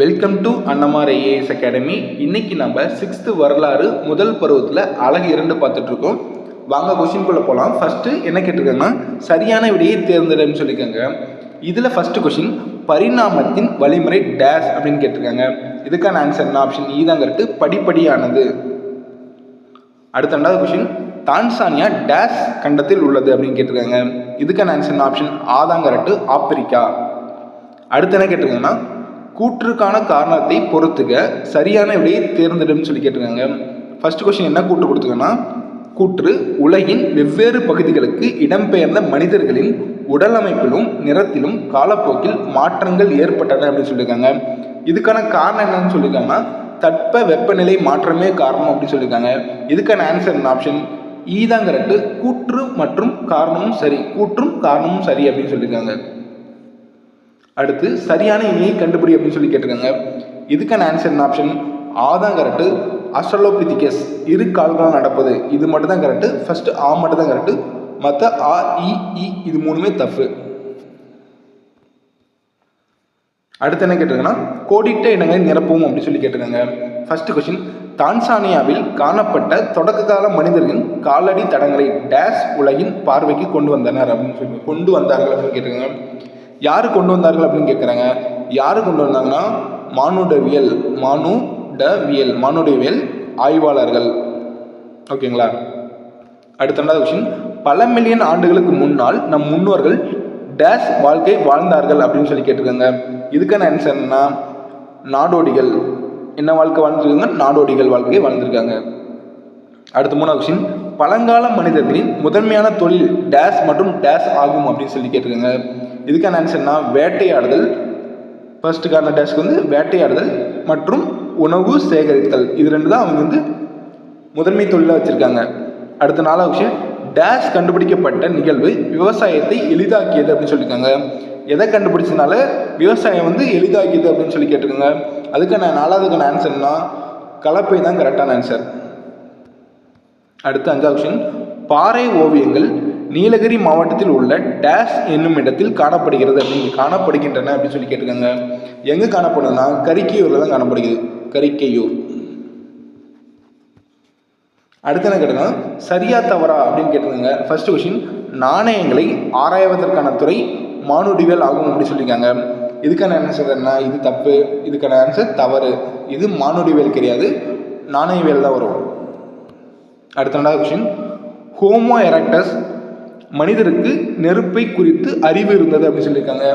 Welcome to Annamar AS academy இன்னைக்கு நம்ம sixth வரலாறு முதல் பருவத்தில் அழகு இரண்டு பார்த்துட்டு இருக்கோம் வாங்க கொஷின்குள்ளே போகலாம் ஃபர்ஸ்ட் என்ன கேட்டிருக்காங்கன்னா சரியான விடையை தேர்ந்தெடுன்னு சொல்லியிருக்காங்க. இதில் ஃபர்ஸ்ட் கொஷின் பரிணாமத்தின் வழிமுறை டேஷ் அப்படின்னு கேட்டிருக்காங்க. இதுக்கான ஆன்சர் என்ன? ஆப்ஷன் e ஈ படிப்படியானது. அடுத்த ரெண்டாவது கொஷின் தான்சானியா டேஷ் கண்டத்தில் உள்ளது அப்படின்னு கேட்டிருக்காங்க. இதுக்கான ஆன்சர் ஆப்ஷன் ஆதாம் ஆப்பிரிக்கா. அடுத்து என்ன கேட்டிருக்காங்கன்னா கூற்றுக்கான காரணத்தை பொறுத்துக்க சரியான விடையை தேர்ந்தெடுன்னு சொல்லி கேட்டிருக்காங்க. ஃபர்ஸ்ட் கொஸ்டின் என்ன கூற்று கொடுத்துருக்கன்னா கூற்று உலகின் வெவ்வேறு பகுதிகளுக்கு இடம்பெயர்ந்த மனிதர்களின் உடல் அமைப்பிலும் நிறத்திலும் காலப்போக்கில் மாற்றங்கள் ஏற்பட்டன அப்படின்னு சொல்லியிருக்காங்க. இதுக்கான காரணம் என்னன்னு சொல்லியிருக்காங்கன்னா தட்ப வெப்பநிலை மாற்றமே காரணம் அப்படின்னு சொல்லியிருக்காங்க. இதுக்கான ஆன்சர் ஆப்ஷன் ஈ கூற்று மற்றும் காரணமும் சரி. கூற்றும் காரணமும் சரி அப்படின்னு சொல்லியிருக்காங்க. அடுத்து சரியான இணையை கண்டுபிடி அப்படின்னு சொல்லி கேட்டிருக்காங்க. இதுக்கான ஆன்சர் ஆப்ஷன் ஆதான் கரெக்டு அஸ்ட்ரலோபிதிகஸ் இரு கால்களால் நடப்பது. இது மட்டும் தான் கரெக்டு ஃபர்ஸ்ட் ஆ மட்டும் தான் கரெக்டு மற்ற ஆ இ இது மூணுமே தப்பு. அடுத்து என்ன கேட்டிருக்காங்கன்னா கோடிட்ட இடங்களை நிரப்பவும் அப்படின்னு சொல்லி கேட்டிருக்காங்க. ஃபர்ஸ்ட் கொஸ்டின் தான்சானியாவில் காணப்பட்ட தொடக்க கால மனிதர்களின் காலடி தடங்களை டேஷ் உலகின் பார்வைக்கு கொண்டு வந்தனர் அப்படின்னு சொல்லி கொண்டு வந்தார்கள் அப்படின்னு கேட்டிருக்காங்க. யார் கொண்டு வந்தார்கள் அப்படின்னு கேட்குறாங்க யார் கொண்டு வந்தாங்கன்னா? மானுடவியல் மானுடவியல் மானுடவியல் ஆய்வாளர்கள். ஓகேங்களா? அடுத்த ரெண்டாவது கொஸ்டின் பல மில்லியன் ஆண்டுகளுக்கு முன்னால் நம் முன்னோர்கள் டேஷ் வாழ்க்கை வாழ்ந்தார்கள் அப்படின்னு சொல்லி கேட்டிருக்காங்க. இதுக்கான ஆன்சர் என்னன்னா நாடோடிகள். என்ன வாழ்க்கை வாழ்ந்துருக்காங்க? நாடோடிகள் வாழ்க்கை வாழ்ந்திருக்காங்க. அடுத்த மூணாவது கொஸ்டின் பழங்கால மனிதர்களின் முதன்மையான தொழில் டேஷ் மற்றும் டேஷ் ஆகும் அப்படின்னு சொல்லி கேட்டிருக்காங்க. இதுக்கான ஆன்சர்னா வேட்டையாடுதல். ஃபர்ஸ்ட்டுக்கான டேஸ்க்கு வந்து வேட்டையாடுதல் மற்றும் உணவு சேகரித்தல். இது ரெண்டு தான் அவங்க வந்து முதன்மை தொழிலாக வச்சுருக்காங்க. அடுத்த நாலாவது விஷயம் டேஷ் கண்டுபிடிக்கப்பட்ட நிகழ்வு விவசாயத்தை எளிதாக்கியது அப்படின்னு சொல்லியிருக்காங்க. எதை கண்டுபிடிச்சதுனால விவசாயம் வந்து எளிதாக்கியது அப்படின்னு சொல்லி கேட்டிருக்காங்க. அதுக்கான நாலாவதுக்கான ஆன்சர்னா கலப்பை தான் கரெக்டான ஆன்சர் அடுத்த அஞ்சாவது கொஸ்டின் பாறை ஓவியங்கள் நீலகிரி மாவட்டத்தில் உள்ள டேஷ் என்னும் இடத்தில் காணப்படுகிறது அப்படின்னு காணப்படுகின்றன அப்படின்னு சொல்லி கேட்டிருக்காங்க. எங்கே காணப்படுதுன்னா கரிக்கையூரில் தான் காணப்படுகிறது. கரிக்கையூர். அடுத்து என்ன கேட்டீங்கன்னா சரியா தவறா அப்படின்னு கேட்டிருக்காங்க. ஃபர்ஸ்ட் கொஷின் நாணயங்களை ஆராய்வதற்கான துறை மானுடிவியல் ஆகும் அப்படின்னு சொல்லியிருக்காங்க. இதுக்கான ஆன்சர் என்ன? இது தப்பு. இதுக்கான ஆன்சர் தவறு. இது மானுடிவியல் கிடையாது. நாணயவியல் தான் வரும். அடுத்த ரெண்டாவது கொஷின் ஹோமோ எரக்டஸ் மனிதருக்கு நெருப்பை குறித்து அறிவு இருந்தது அப்படின்னு சொல்லியிருக்காங்க.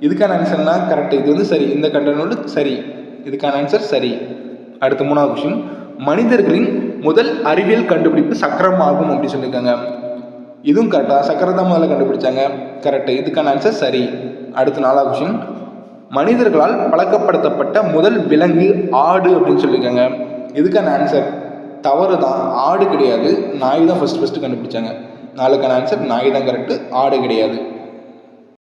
இதுக்கான ஆன்சர்னா கரெக்ட் இது வந்து சரி. இந்த கண்டனோடு சரி. இதுக்கான ஆன்சர் சரி. அடுத்த மூணாவது கொஸ்டின் மனிதர்களின் முதல் அறிவியல் கண்டுபிடிப்பு சக்கரம் ஆகும் அப்படின்னு சொல்லியிருக்காங்க. இதுவும் கரெக்டாக சக்கரை தான் முதல்ல கண்டுபிடிச்சாங்க. கரெக்டு இதுக்கான ஆன்சர் சரி. அடுத்த நாலாவது கொஸ்டின் மனிதர்களால் பழக்கப்படுத்தப்பட்ட முதல் விலங்கு ஆடு அப்படின்னு சொல்லியிருக்காங்க. இதுக்கான ஆன்சர் தவறு தான் ஆடு கிடையாது. நாய் தான் ஃபஸ்ட் ஃபஸ்ட்டு கண்டுபிடிச்சாங்க. நாளுக்கான ஆன்சர் நாய் தான் கரெக்டு ஆடு கிடையாது.